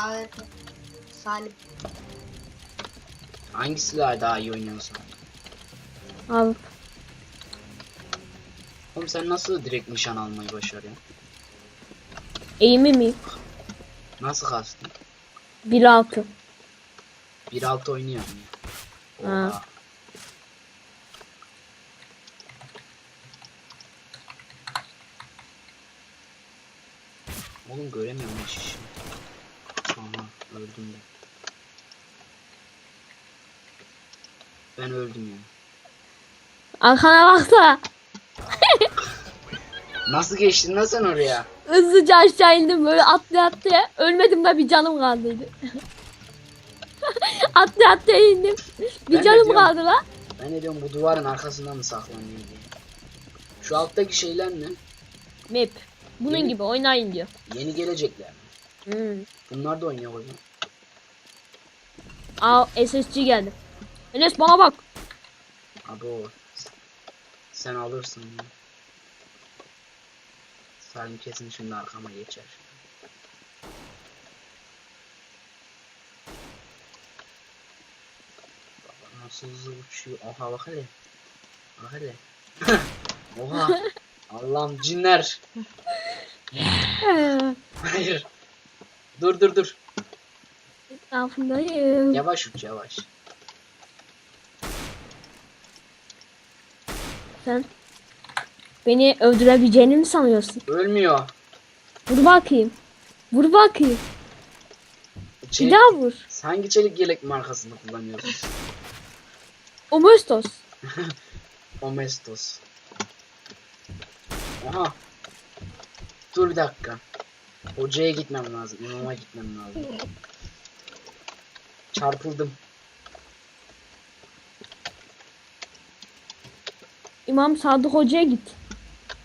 AWP. Salim. Hangi daha iyi oynuyorsun? Al. Oğlum sen nasıl direkt nişan almayı başarıyorsun? Eğimi mi? Nasıl kastın? 1.6. 1.6 oynuyor mu ya? Ha. Oha. Oğlum göremiyorum hiç Aha öldüm ben. Ben öldüm ya. Arkana baksana. Nasıl geçtin lan sen oraya? Hızlıca aşağı indim böyle atlaya atlaya. Ölmedim de bir canım kaldıydı. atlaya atlaya indim. Bir Ben canım diyorum. kaldı la. Ben de diyorum bu duvarın arkasında mı saklanıyor diye. Şu alttaki şeyler ne? Map. Bunun Yeni- gibi oynayın diyor. Yeni gelecekler? Hmm. Bunlar da oynuyor o zaman. Aa SSG geldi. Enes bana bak. Abi o. Sen alırsın ya. Salim kesin şimdi arkama geçer. Baba nasıl hızlı uçuyor. Oha bak hele. Bak hele. Oha. Allah'ım cinler. Hayır. Dur dur dur. Etrafındayım. Yavaş uç yavaş. Sen beni öldürebileceğini mi sanıyorsun? Ölmüyor. Vur bakayım. Vur bakayım. Bir Çelik, daha vur. hangi çelik yelek markasını kullanıyorsun? Omostos. Omestos. Aha. Dur bir dakika. Hocaya gitmem lazım. İmama gitmem lazım. Çarpıldım. İmam Sadık Hoca'ya git.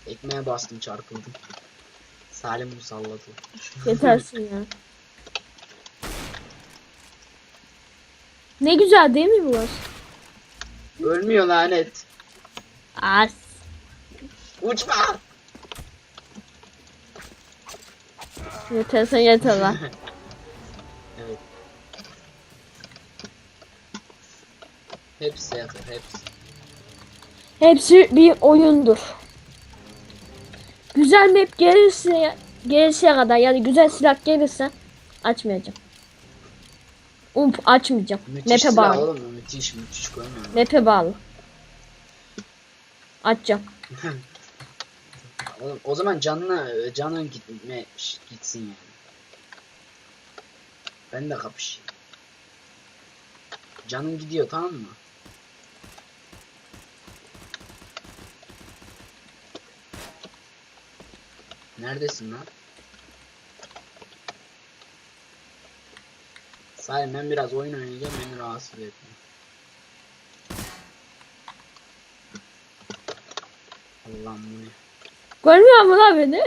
Ekmeğe bastım çarpıldım. Salim musalladı. Yetersin ya. Ne güzel değil mi burası? Ölmüyor lanet. As. Uçma. Yetersen yeter lan. Evet. Hepsi yakın hepsi. Hepsi bir oyundur. Güzel map gelirse gelirse kadar yani güzel silah gelirse açmayacağım. Ump açmayacağım. Müthiş Map'e bağlı. oğlum müthiş müthiş. Map'e bağlı. Açacağım. Oğlum, o zaman canına canın gitme gitsin yani. Ben de kapışayım. Canın gidiyor tamam mı? Neredesin lan? Salim ben biraz oyun oynayacağım beni rahatsız etme. Allah'ım bu ne? Görmüyor musun lan beni?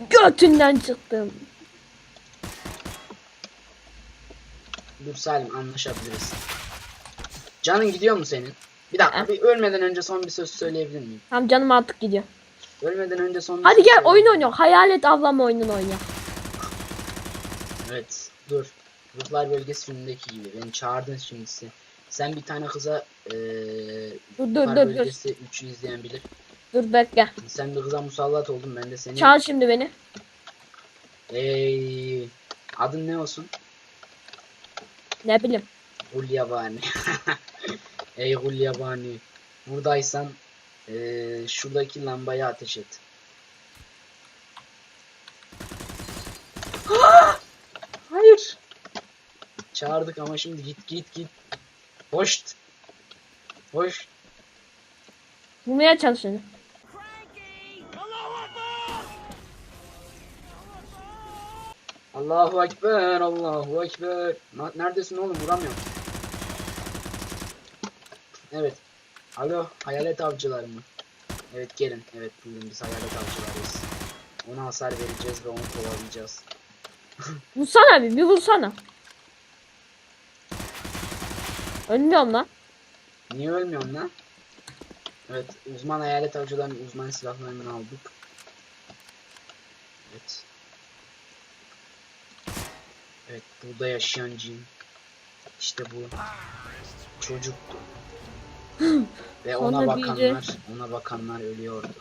Götünden çıktım. Dur Salim anlaşabiliriz. Canın gidiyor mu senin? Bir dakika bir ölmeden önce son bir söz söyleyebilir miyim? Tamam canım artık gidiyor. Ölmeden önce son bir Hadi gel oyun oynuyor. Hayalet avlama oyununu oynuyor. Evet dur. Ruhlar bölgesi filmindeki gibi. Beni çağırdın şimdi sen. Bir tane kıza eee Dur dur dur dur. bölgesi 3'ü izleyen bilir. Dur bekle. Sen bir kıza musallat oldun ben de seni. Çağır şimdi beni. Ey, adın ne olsun? Ne bileyim. Gulyabani. Ey Gulyabani. Buradaysan eee şuradaki lambayı ateş et. Hayır. Çağırdık ama şimdi git git git. Hoş. Hoş. Bulmaya çalışıyorum. Allahu Ekber, Allahu Ekber. Neredesin oğlum? Vuramıyorum. Evet. Alo, hayalet avcılar mı? Evet gelin. Evet buyurun biz hayalet avcılarıyız. Ona hasar vereceğiz ve onu kovalayacağız. Vursana bir, bir vursana. Ölmüyorum lan. Niye ölmüyorsun lan? Evet, uzman hayalet avcıların uzman silahlarını aldık. Evet. Evet burada yaşayan cin. İşte bu. Çocuktu. Ve ona Sonra bakanlar, ona bakanlar ölüyordu.